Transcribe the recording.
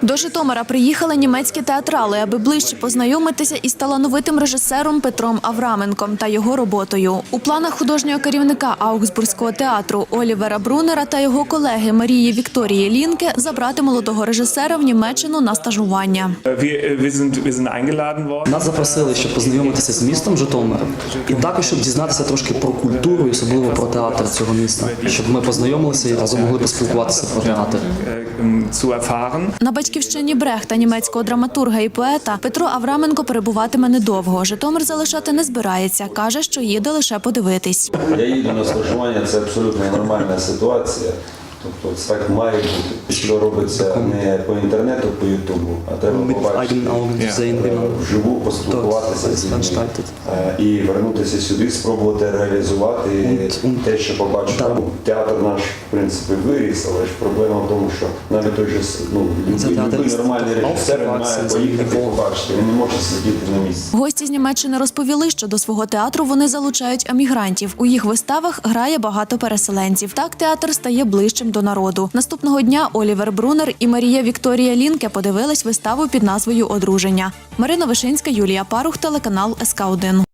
До Житомира приїхали німецькі театрали, аби ближче познайомитися із талановитим режисером Петром Авраменком та його роботою. У планах художнього керівника Аугсбурзького театру Олівера Брунера та його колеги Марії Вікторії Лінке забрати молодого режисера в Німеччину на стажування. Eingeladen worden. Нас запросили, щоб познайомитися з містом Житомиром, і також щоб дізнатися трошки про культуру і особливо про театр цього міста, щоб ми познайомилися і разом могли поспілкуватися про театр. Батьківщині Брехта, німецького драматурга і поета, Петро Авраменко перебуватиме недовго. Житомир залишати не збирається. каже, що їде лише подивитись. Я їду на стажування, це абсолютно нормальна ситуація. Тобто це так має бути. Що робиться не по інтернету, по Ютубу, а треба побачити е, вживу, поспілкуватися з людьми. Е, і вернутися сюди, спробувати реалізувати те, що побачив. Ну, Театр наш, в принципі, виріс, але ж проблема в тому, що навіть той же ну, любий, нормальний режисер має поїхати побачити. Він не може сидіти на місці. Гості з Німеччини розповіли, що до свого театру вони залучають емігрантів. У їх виставах грає багато переселенців. Так театр стає ближчим до народу. Наступного дня Олівер Брунер і Марія Вікторія Лінке подивились виставу під назвою Одруження. Марина Вишинська, Юлія Парух, телеканал СК 1